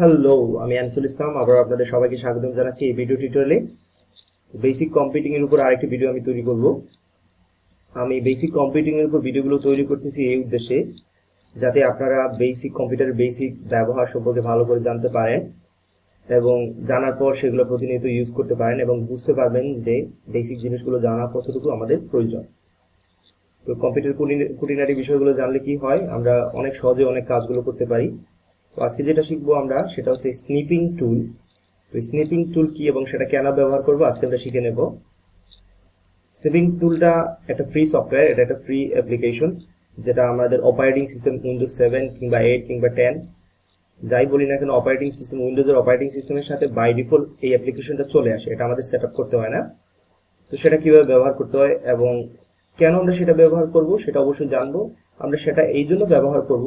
Hello আমি আনিসুল ইসলাম। আবার আপনাদের সবাইকে স্বাগতম জানাচ্ছি এই ভিডিও টিউটোরিয়ালে বেসিক কম্পিউটিং এর উপর আরেকটি ভিডিও আমি তৈরি করব। আমি বেসিক কম্পিউটিং এর উপর ভিডিওগুলো তৈরি করতেছি এই উদ্দেশ্যে, যাতে আপনারা বেসিক কম্পিউটারের বেসিক ব্যবহার সম্পর্কে ভালো করে জানতে পারেন এবং জানার পর সেগুলো প্রতিনিয়ত ইউজ করতে পারেন এবং বুঝতে পারবেন যে বেসিক জিনিসগুলো জানা কতটুকু আমাদের প্রয়োজন। তো কম্পিউটার খুঁটিনাটি বিষয়গুলো জানলে কি হয়, আমরা অনেক সহজে অনেক কাজগুলো করতে পারি। তো আজকে যেটা শিখব আমরা, সেটা হচ্ছে স্নিপিং টুল তো স্নিপিং টুল কি এবং সেটা কেন ব্যবহার করব, আজকে আমরা শিখে নেব। স্নিপিং টুলটা একটা ফ্রি সফটওয়্যার এটা একটা ফ্রি অ্যাপ্লিকেশন যেটা আমাদের অপারেটিং সিস্টেম উইন্ডোজ সেভেন কিংবা এইট কিংবা টেন যাই বলি না কেন অপারেটিং সিস্টেম উইন্ডোজের অপারেটিং সিস্টেমের সাথে বাই ডিফল্ট এই অ্যাপ্লিকেশনটা চলে আসে, এটা আমাদের সেট করতে হয় না। তো সেটা কীভাবে ব্যবহার করতে হয় এবং কেন আমরা সেটা ব্যবহার করব, সেটা অবশ্যই জানব। আমরা সেটা এই জন্য ব্যবহার করব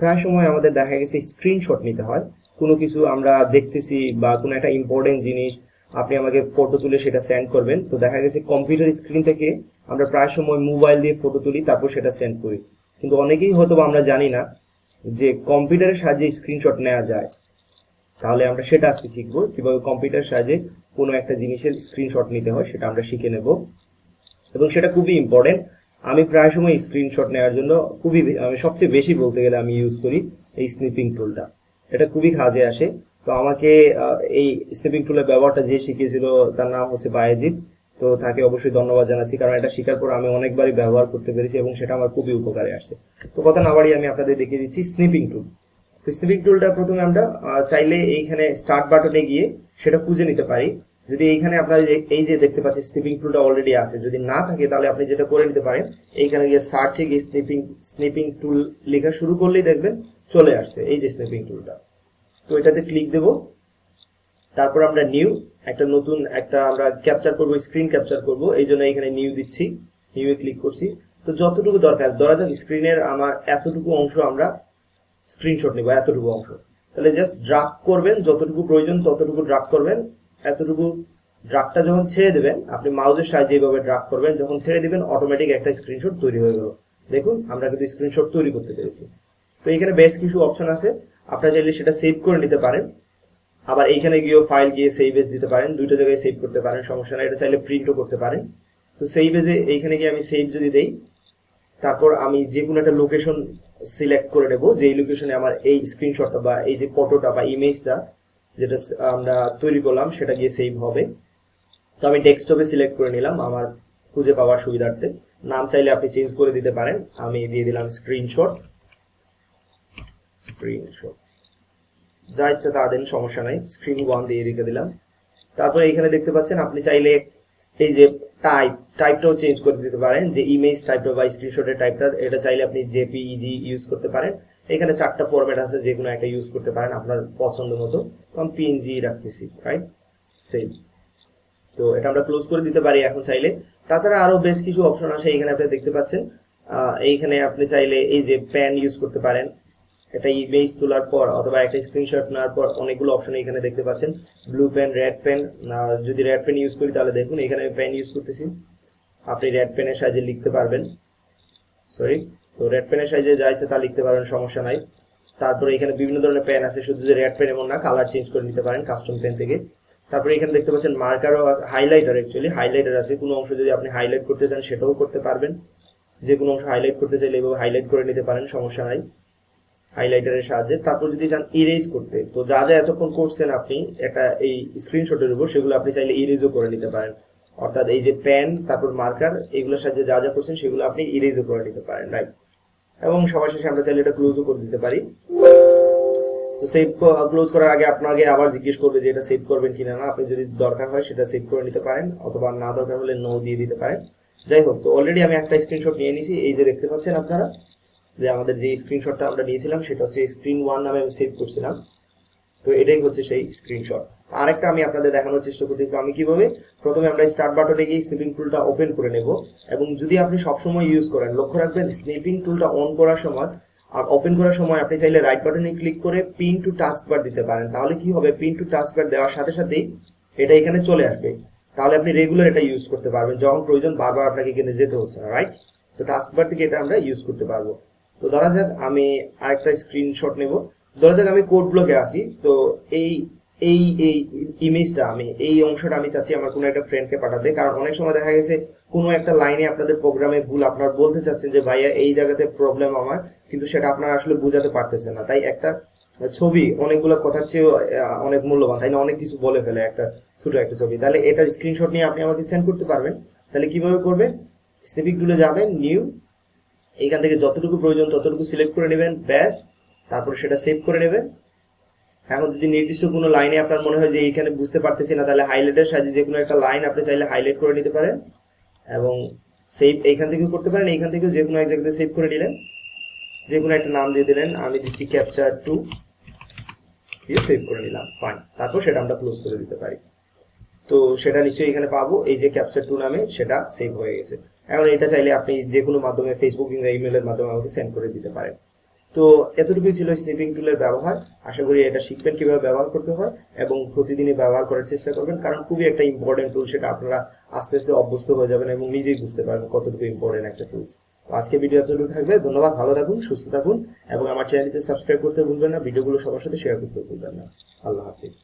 প্রায় সময় আমাদের দেখা গেছে স্ক্রিনশট নিতে হয়। কোনো কিছু আমরা দেখতেছি বা কোনো একটা ইম্পর্টেন্ট জিনিস, আপনি আমাকে ফটো তুলে সেটা সেন্ড করবেন। তো দেখা গেছে কম্পিউটার স্ক্রিন থেকে আমরা প্রায় সময় মোবাইল দিয়ে ফটো তুলি, তারপর সেটা সেন্ড করি। কিন্তু অনেকেই হয়তো আমরা জানি না যে কম্পিউটারের সাহায্যে স্ক্রিনশট নেওয়া যায়। তাহলে আমরা সেটা আজকে শিখব, কীভাবে কম্পিউটার সাহায্যে কোনো একটা জিনিসের স্ক্রিনশট নিতে হয়, সেটা আমরা শিখে নেব। এবং সেটা খুবই ইম্পর্টেন্ট আমি প্রায় সময় স্ক্রিনশট নেওয়ার জন্য খুবই আমি সবচেয়ে বেশি বলতে গেলে আমি ইউজ করি এই স্নিপিং টুলটা এটা খুবই কাজে আসে। তো আমাকে এই স্নিপিং টুলের ব্যবহারটা যে শিখিয়েছিল তার নাম হচ্ছে বায়েজিৎ তো তাকে অবশ্যই ধন্যবাদ জানাচ্ছি, কারণ এটা শেখার পর আমি অনেকবারই ব্যবহার করতে পেরেছি এবং সেটা আমার খুবই উপকারে আসছে। তো কথা না বাড়িয়ে আমি আপনাদের দেখিয়ে দিচ্ছি স্নিপিং টুল তো স্নিপিং টুলটা প্রথমে আমরা চাইলে এইখানে স্টার্ট বাটনে গিয়ে সেটা খুঁজে নিতে পারি। যদি এইখানে আপনার এই যে দেখতে পাচ্ছেন স্নিপিং টুলটা অলরেডি আছে, যদি না থাকে তাহলে আপনি যেটা করে নিতে পারেন, এইখানে গিয়ে সার্চে গিয়ে স্নিপিং স্নিপিং টুল লেখা শুরু করলেই দেখবেন চলে আসছে এই যে স্নিপিং টুলটা তো এটাতে ক্লিক দেব। তারপর আমরা নিউ একটা নতুন, একটা আমরা ক্যাপচার করব স্ক্রিন ক্যাপচার করব। এই জন্য এখানে নিউ দিচ্ছি নিউ এ ক্লিক করছি। তো যতটুকু দরকার, ধরা যাক স্ক্রিনের আমার এতটুকু অংশ আমরা স্ক্রিনশট নিব, এতটুকু অংশ। তাহলে জাস্ট ড্রাগ করবেন, যতটুকু প্রয়োজন ততটুকু ড্রাগ করবেন। এতটুকু ড্রাগটা যখন ছেড়ে দেবেন, আপনি মাউসের সাহায্যে এইভাবে ড্রাগ করবেন, যখন ছেড়ে দিবেন অটোমেটিক একটা স্ক্রিনশট তৈরি হয়ে গেল। দেখুন, আমরা কিন্তু স্ক্রিনশট তৈরি করতে পেরেছি। তো এখানে বেশ কিছু অপশন আছে। আপনারা চাইলে সেটা সেভ করে নিতে পারেন। আবার এইখানে গিয়েও ফাইল গিয়ে সেভ এজ দিতে পারেন। দুইটা জায়গায় সেভ করতে পারেন, সমস্যা না এটা চাইলে প্রিন্টও করতে পারেন। তো সেভ এজে এইখানে গিয়ে আমি সেভ যদি দেই, তারপর আমি যে কোনো একটা লোকেশন সিলেক্ট করে নেব। যেই লোকেশনে আমার এই স্ক্রিনশটটা বা এই যে ফটোটা বা ইমেজটা যেটা আমরা তৈরি করলাম, সেটা গিয়ে সেভ হবে। তো আমি ডেস্কটপে সিলেক্ট করে নিলাম আমার খুঁজে পাওয়ার সুবিধার্থে। নাম চাইলে আপনি চেঞ্জ করে দিতে পারেন। আমি দিয়ে দিলাম স্ক্রিনশট স্ক্রিনশট যা ইচ্ছা তা দেন, সমস্যা নাই। স্ক্রিন ওয়ান দিয়ে রেখে দিলাম। তারপরে এখানে দেখতে পাচ্ছেন, আপনি চাইলে এই যে টাইপ টাইপটাও চেঞ্জ করে দিতে পারেন, যে ইমেজ টাইপটা বা স্ক্রিনশটের টাইপটা এটা চাইলে আপনি জেপিইজি ইউজ করতে পারেন। এখানে চারটা ফরম্যাট আছে, যে কোনো একটা ইউজ করতে পারেন আপনার পছন্দ মতো। তো আমি পিএনজি রাখতেছি রাইট সেম তো এটা আমরা ক্লোজ করে দিতে পারি এখন চাইলে। তাছাড়া আরও বেশ কিছু অপশন আছে এখানে আপনি দেখতে পাচ্ছেন। এইখানে আপনি চাইলে এই যে প্যান ইউজ করতে পারেন। একটা ইমেজ তোলার পর অথবা একটা স্ক্রিনশট নেওয়ার পর অনেকগুলো অপশন এখানে দেখতে পাচ্ছেন। ব্লু পেন রেড পেন যদি রেড পেন ইউজ করি তাহলে দেখুন এখানে আমি পেন ইউজ করতেছি। আপনি রেড পেনের সাহায্যে লিখতে পারবেন। সরি তো রেড পেনের সাহায্যে যা ইচ্ছে তা লিখতে পারবেন, সমস্যা নাই। তারপরে এখানে বিভিন্ন ধরনের পেন আছে, শুধু যে রেড পেন এমন না কালার চেঞ্জ করে নিতে পারেন কাস্টম পেন থেকে। তারপরে এখানে দেখতে পাচ্ছেন মার্কারও হাইলাইটার অ্যাকচুয়ালি হাইলাইটার আছে। কোনো অংশ যদি আপনি হাইলাইট করতে চান সেটাও করতে পারবেন। যে কোনো অংশ হাইলাইট করতে চাইলে এভাবে হাইলাইট করে নিতে পারেন, সমস্যা নাই। হাইলাইটারের সাহায্যে। তারপর যদি চান ইরেজ করতে, তো যা যা এতক্ষণ করছেন আপনি, একটা এই স্ক্রিনশটের উপর, সেগুলো আপনি চাইলে ইরেজও করে নিতে পারেন। অর্থাৎ এই যে পেন তারপর মার্কার এগুলোর সাহায্যে যা যা করছেন, সেগুলো আপনি ইরেজও করে নিতে পারেন রাইট এবং সবার শেষে আমরা চাইলে এটা ক্লোজও করে দিতে পারি। তো সেভ ক্লোজ করার আগে আপনাকে আবার জিজ্ঞেস করবে যে এটা সেভ করবেন কিনা না। আপনি যদি দরকার হয়, সেটা সেভ করে নিতে পারেন, অথবা না দরকার হলে নো দিয়ে দিতে পারেন। যাই হোক, তো অলরেডি আমি একটা স্ক্রিনশট নিয়ে নিয়েছি এই যে দেখতে পাচ্ছেন আপনারা যে আমাদের যে স্ক্রিনশটটা আমরা নিয়েছিলাম, সেটা হচ্ছে স্ক্রিন ওয়ান নামে আমি সেভ করছিলাম। তো এটাই হচ্ছে সেই স্ক্রিনশট আরেকটা আমি আপনাদের দেখানোর চেষ্টা করতেছি আমি কীভাবে প্রথমে আমরা স্টার্ট বাটনে গিয়ে স্নিপিং টুলটা ওপেন করে নেব এবং যদি আপনি সবসময় ইউজ করেন, লক্ষ্য রাখবেন স্নিপিং টুলটা অন করার সময় আর ওপেন করার সময় আপনি চাইলে রাইট বাটনে ক্লিক করে পিন টু টাস্ক বার দিতে পারেন। তাহলে কি হবে? পিন টু টাস্ক বার দেওয়ার সাথে সাথেই এটা এখানে চলে আসবে। তাহলে আপনি রেগুলার এটা ইউজ করতে পারবেন। যখন প্রয়োজন বারবার আপনাকে এখানে যেতে হচ্ছে না রাইট তো টাস্ক বার থেকে এটা আমরা ইউজ করতে পারব। তো ধরা যাক আমি আরেকটা স্ক্রিনশট নেব। ধরা যাক আমি কোড ব্লকে আসি তো এই এই এই ইমেজটা আমি, এই অংশটা আমি চাচ্ছি আমার কোনো একটা ফ্রেন্ডকে পাঠাতে। কারণ অনেক সময় দেখা গেছে কোনো একটা লাইনে আপনাদের প্রোগ্রামে ভুল, আপনার বলতে চাচ্ছেন যে, ভাইয়া, এই জায়গাতে প্রবলেম আমার। কিন্তু সেটা আপনারা আসলে বোঝাতে পারতেছেন না। তাই একটা ছবি, অনেকগুলো কথার চেয়েও অনেক মূল্যবান। তাই না? অনেক কিছু বলে ফেলে একটা ছোট একটা ছবি। তাহলে এটার স্ক্রিনশট নিয়ে আপনি আমাকে সেন্ড করতে পারবেন। তাহলে কীভাবে করবেন? স্নিপিকগুলো যাবেন নিউ এখান থেকে যতটুকু প্রয়োজন ততটুকু সিলেক্ট করে নেবেন, ব্যাস। তারপর সেটা সেভ করে নেবেন। এখন যদি নির্দিষ্ট কোনো লাইনে আপনার মনে হয় যে এইখানে বুঝতে পারতেছি না, তাহলে হাইলাইটের সাহায্যে যে কোনো একটা লাইন আপনি চাইলে হাইলাইট করে নিতে পারেন এবং সেভ এইখান থেকেও করতে পারেন। এইখান থেকেও যে কোনো এক জায়গাতে সেভ করে নিলেন। যে কোনো একটা নাম দিয়ে দিলেন, আমি দিচ্ছি ক্যাপচার টু দিয়ে সেভ করে নিলাম ফাইন তারপর সেটা আমরা ক্লোজ করে দিতে পারি। তো সেটা নিশ্চয়ই এখানে পাবো। এই যে ক্যাপচার টু নামে সেটা সেভ হয়ে গেছে। এখন এটা চাইলে আপনি যে কোনো মাধ্যমে ফেসবুক কিংবা ইমেলের মাধ্যমে আমাকে সেন্ড করে দিতে পারেন। তো এতটুকুই ছিল স্নিপিং টুলের ব্যবহার। আশা করি এটা শিখবেন কীভাবে ব্যবহার করতে হয় এবং প্রতিদিনই ব্যবহার করার চেষ্টা করবেন, কারণ খুবই একটা ইম্পর্টেন্ট টুল সেটা আপনারা আস্তে আস্তে অভ্যস্ত হয়ে যাবেন এবং নিজেই বুঝতে পারবেন কতটুকু ইম্পর্টেন্ট একটা টুলস তো আজকে ভিডিও এতটুকু থাকবে। ধন্যবাদ, ভালো থাকুন, সুস্থ থাকুন এবং আমার চ্যানেলটিতে সাবস্ক্রাইব করতে ভুলবেন না ভিডিওগুলো সবার সাথে শেয়ার করতে ভুলবেন না। আল্লাহ হাফিজ।